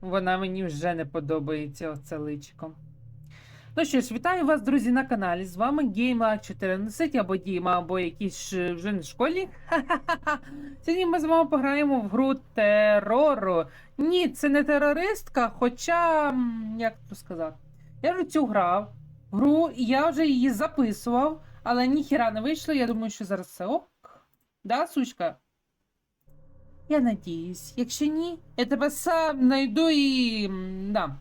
Вона мені вже не подобається оце личиком. Ну що ж, вітаю вас, друзі, на каналі. З вами Гейма 14 або Діма, або якийсь ж вже не школьник. Ха-ха-ха. Сьогодні ми з вами пограємо в гру терору. Ні, це не терористка, хоча. як то сказати? Я вже цю грав. Гру, і я вже її записував, але ніхіра не вийшло. Я думаю, що зараз все ок. Да, сучка? Я надіюсь. Якщо ні, я тебе сам знайду і. Да.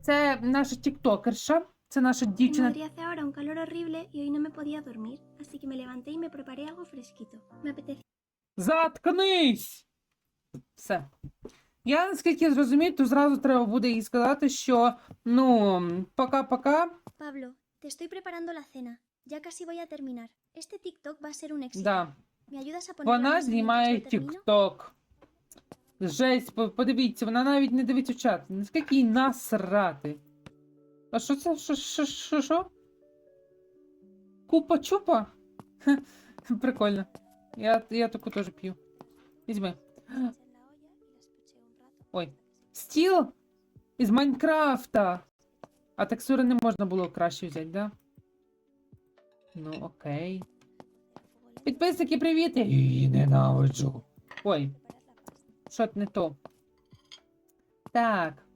Це наша тіктокерша. Це наша дівчина. Madrid hace ahora un calor horrible y hoy no me podía dormir, así que me levanté y me preparé algo fresquito. Me apetecía Заткнись! Все. Я наскільки я зрозумію, то зразу треба буде їй сказати, що ну, пока-пока. Pablo, te estoy preparando la cena. Ya casi voy a terminar. Este TikTok va a ser un éxito. Да. ¿Me ayudas a poner Вона знімає тікток. Жесть, по- подивіться, вона навіть не дивиться в чат. Наскільки їй насрати. А що це? Що, що, що, що? Купа-чупа? Хе, Прикольно. Я, я таку теж п'ю. Візьми. Ой. Стіл із Майнкрафта. А текстури не можна було краще взяти, да? Ну, окей. Підписники, привіт! Її ненавиджу. Ой, що не то. Так,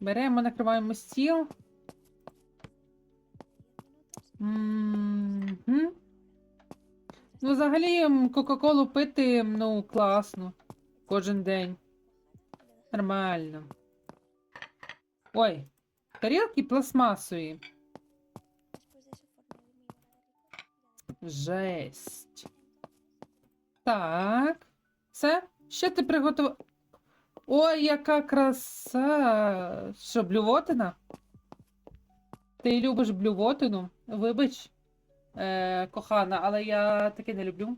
беремо, накриваємо стіл. Мгм. Ну, взагалі, Кока-Колу пити, ну, класно. Кожен день. Нормально. Ой, тарілки пластмасові. Жесть. Так. Все? Що ти приготував? Ой, яка краса! Що, блювотина? Ти любиш блювотину? Вибач, е, кохана, але я таке не люблю.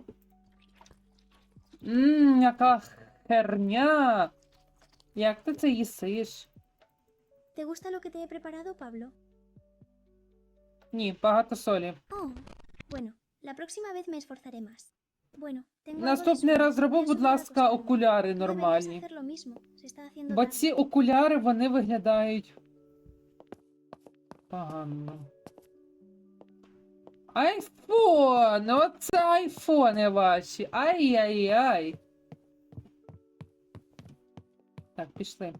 Ммм, яка херня! Як ти це їсиш? ¿Te gusta lo que te he preparado, Pablo? Ні, багато солі. Oh, bueno, la próxima vez me esforzaré más. Bueno, tengo Наступний раз зроби, будь ласка, окуляри нормальні. hacer lo mismo. Se está haciendo Бо ці окуляри вони виглядають погано. Айфон! Оце айфони ваші. Ай-яй-яй. Так, пішли.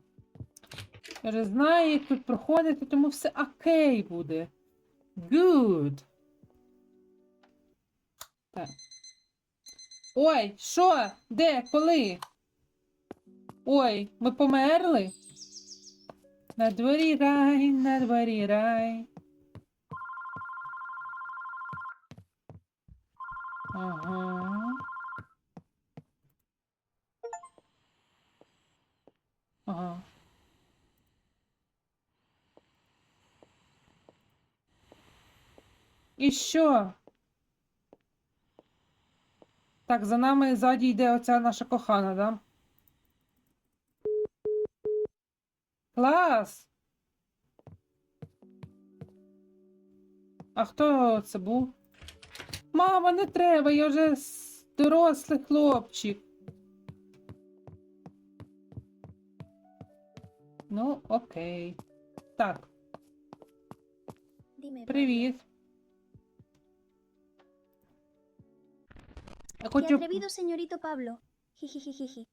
Я вже знаю, як тут проходити, тому все окей буде. Good. Так. Ой, що? Де? Коли? Ой, ми померли? На дворі рай, на дворі рай. Ага. Ага. І що? Так, за нами ззаді йде оця наша кохана, да? Клас! А хто це був? Мама, не треба, я вже дорослий хлопчик. Ну, окей. Так, привіт. Я ¿Qué хочу. atrevido señorito Pablo? Jijijijiji.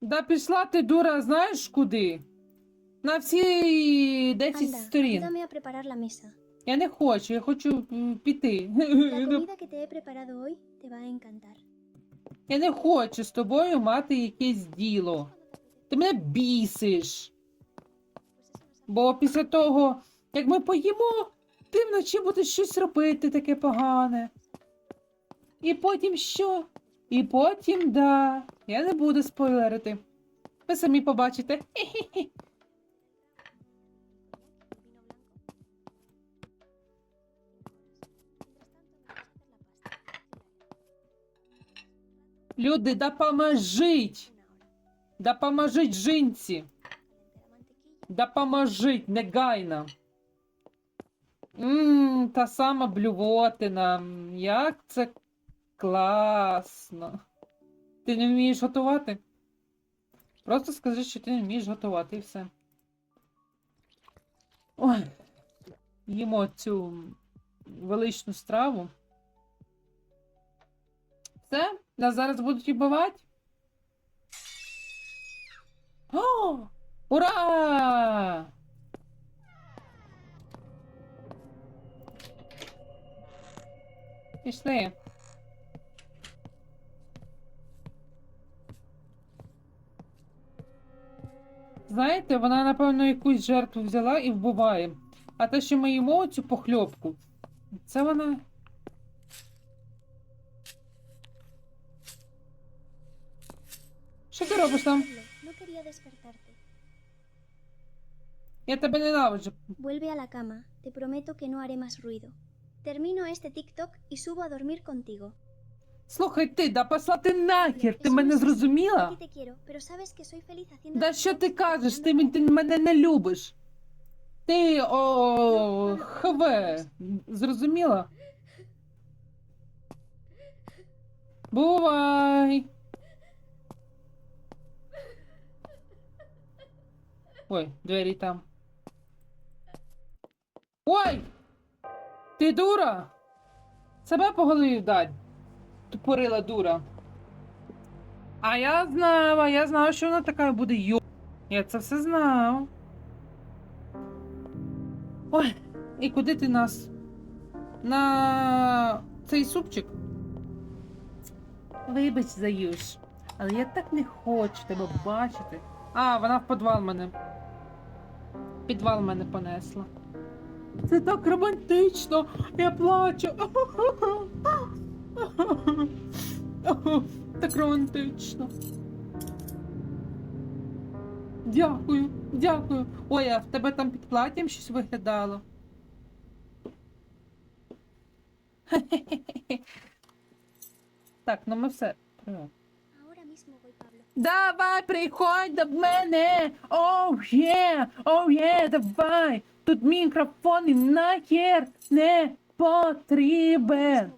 Да пішла ти, дура, знаєш куди? На всі 10 Anda, сторін. ayúdame a preparar la mesa. Я не хочу, я хочу м, піти. La comida que te he preparado hoy te va a encantar. Я не хочу з тобою мати якесь діло. Ти мене бісиш. Бо після того, як ми поїмо, ти вночі будеш щось робити таке погане. І потім що? І потім да. Я не буду спойлерити. Ви самі побачите. Люди, допоможіть! Допоможіть жінці! Допоможіть негайно! Ммм, та сама блювотина. Як це класно. Ти не вмієш готувати? Просто скажи, що ти не вмієш готувати і все. Ой. Їмо цю величну страву. Все? Нас зараз будуть вбивати? О! Ура! Пішли. Знаєте, вона, напевно, якусь жертву взяла і вбиває. А те, що ми їмо цю похльопку, це вона. Що ти робиш там? Pablo, no quería despertarte. Я тебе ненавиджу. Vuelve a la cama. Te prometo que no haré más ruido. Termino este TikTok y subo a dormir contigo. Слухай ти, да пошла ти нахер, ти мене зрозуміла? Да що ти кажеш? Ти, мен- ти мене не любиш. Ти о хв. Зрозуміла? Бувай. Ой, двері там. Ой! Ти дура! Себе по голові вдать. Тупорила дура. А я знав, а я знав, що вона така буде йо. Я це все знав. Ой, і куди ти нас? На цей супчик? Вибач, Заюш, але я так не хочу тебе бачити. А, вона в підвал мене. Підвал мене понесла. Це так романтично. Я плачу. Так романтично. Дякую, дякую. Ой, а в тебе там під платтям щось виглядало. Так, ну ми все. Давай, приходь до мене! Оу є! Оу є, давай! Тут мікрофон і нахер не потрібен!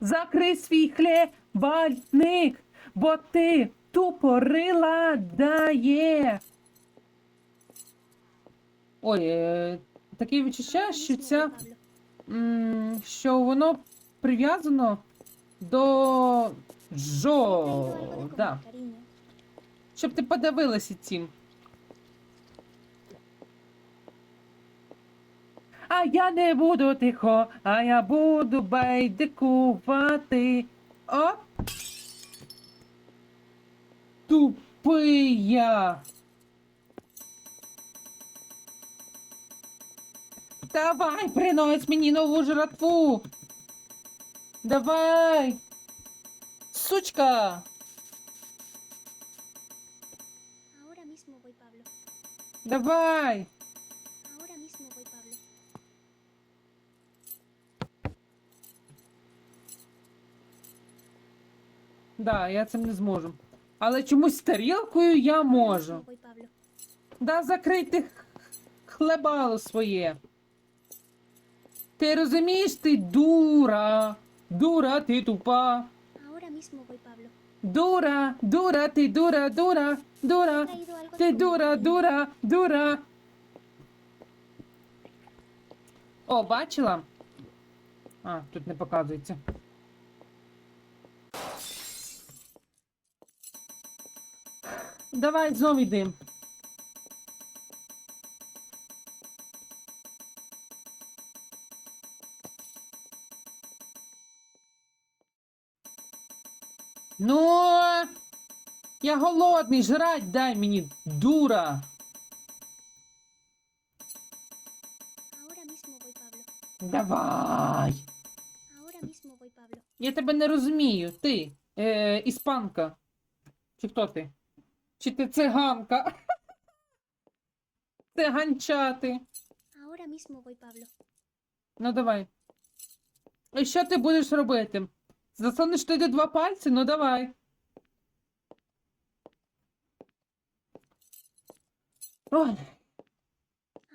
Закрий свій хлібальник, бо ти тупорила дає. Ой, е, таке відчуття, що ця, м, що воно прив'язано до Жо. Да. Щоб ти подивилася цим. А я не буду тихо, а я буду байдикувати. Оп! Тупий я. Давай, принось мені нову жратву. Давай. Сучка. Ahora mismo voy, Pablo. Давай. Ahora mismo voy, Pablo. Да, я цим не зможу. Але чомусь тарілкою я можу. Да закрийте х- хлебало своє. Ти розумієш, ти дура. Дура, ти тупа. Ahora mismo voy, Pablo. Дура, дура, ти дура, дура, дура. traído algo de Ти дура, дура, дура. О, бачила? А, тут не показується. Давай знов йди. Ну, я голодний, жрать дай мені, дура. Давай. Я тебе не розумію. Ти е, іспанка. Чи хто ти? Чи ти циганка? Циганчати. Ahora mismo voy, Pablo. Ну давай. І що ти будеш робити? Засунеш туди два пальці? Ну давай. Ой,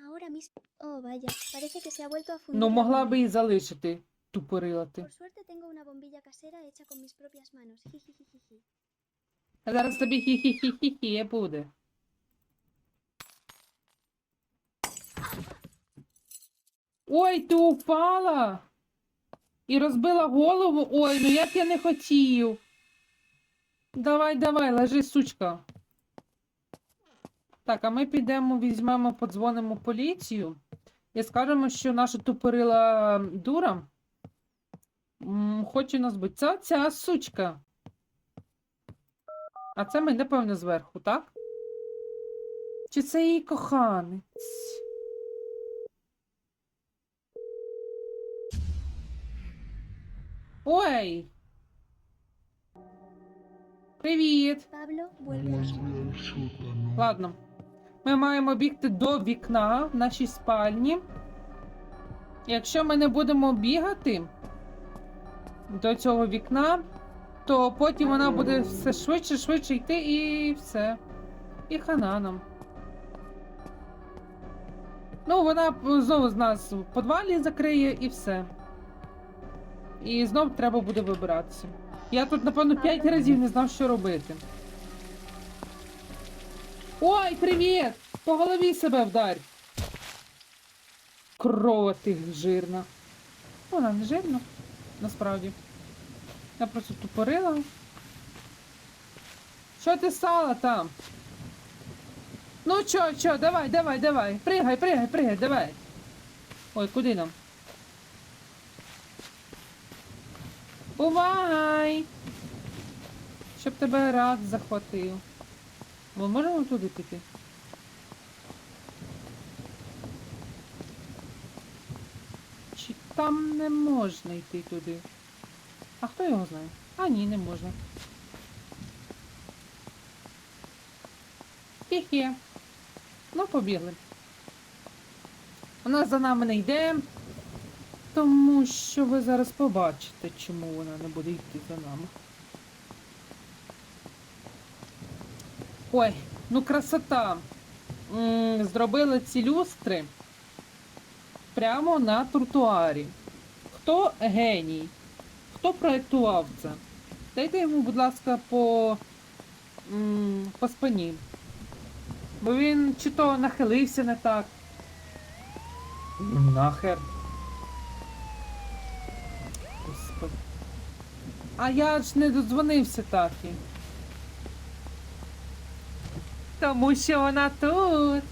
Ahora mismo. Oh, vaya. Parece que se ha vuelto a fundir. ну la могла bombilla. би і залишити тупорила ти. Por suerte tengo una bombilla casera hecha con mis propias manos. Jijijijiji. Зараз тобі хі-хі-хі-хі буде. Ой, ти упала і розбила голову. Ой, ну як я не хотів. Давай, давай, лежи, сучка. Так, а ми підемо, візьмемо, подзвонимо поліцію і скажемо, що наша тупорила дура хоче нас бити. Це ця сучка. А це ми, напевно, зверху, так? Чи це її коханець? Ой! Привіт! Ладно. Ми маємо бігти до вікна в нашій спальні. Якщо ми не будемо бігати до цього вікна, то потім вона буде все швидше, швидше йти і все. І хана нам. Ну, вона знову з нас в подвалі закриє і все. І знов треба буде вибиратися. Я тут, напевно, 5 разів не знав, що робити. Ой, привіт! По голові себе вдарь. Крова ти жирна. Вона не жирна, насправді. Я просто тупорила. Що ти стала там? Ну чо, чо, давай, давай, давай. Пригай, пригай, пригай, давай. Ой, куди нам? Бувай! Щоб тебе рак захватив. Ми можемо туди піти? Чи там не можна йти туди? А хто його знає? А ні, не можна. Хе-хе. Ну, побігли. Вона за нами не йде, тому що ви зараз побачите, чому вона не буде йти за нами. Ой, ну красота. Зробили ці люстри прямо на тротуарі. Хто геній? Хто проєктував це? Дайте йому, будь ласка, по, по спині. Бо він чи то нахилився не так. Нахер. Господи. А я ж не додзвонився так. і. Тому що вона тут.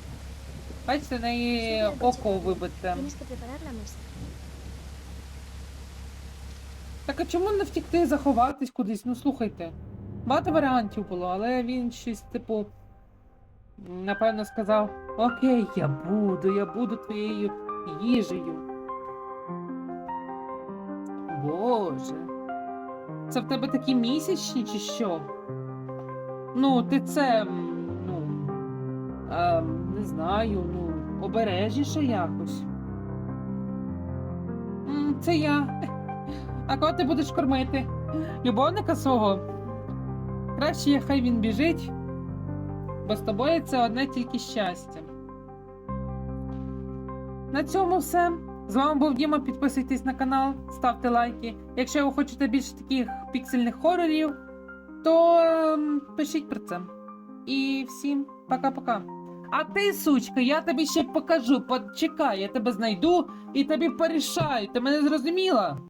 Бачите, в неї око вибите. Tienes que preparar la mesa. Так а чому не втікти, заховатись кудись? Ну слухайте. Багато варіантів було, але він щось, типу, напевно, сказав: Окей, я буду, я буду твоєю їжею. Боже. Це в тебе такі місячні чи що? Ну, ти це. Ну. А, не знаю, ну, обережніше якось. Це я. А кого ти будеш кормити? Любовника свого? Краще хай він біжить, бо з тобою це одне тільки щастя. На цьому все. З вами був Діма. Підписуйтесь на канал, ставте лайки. Якщо ви хочете більше таких піксельних хорорів, то ем, пишіть про це. І всім пока-пока. А ти, сучка, я тобі ще покажу. Почекай, я тебе знайду і тобі порішаю. Ти мене зрозуміла?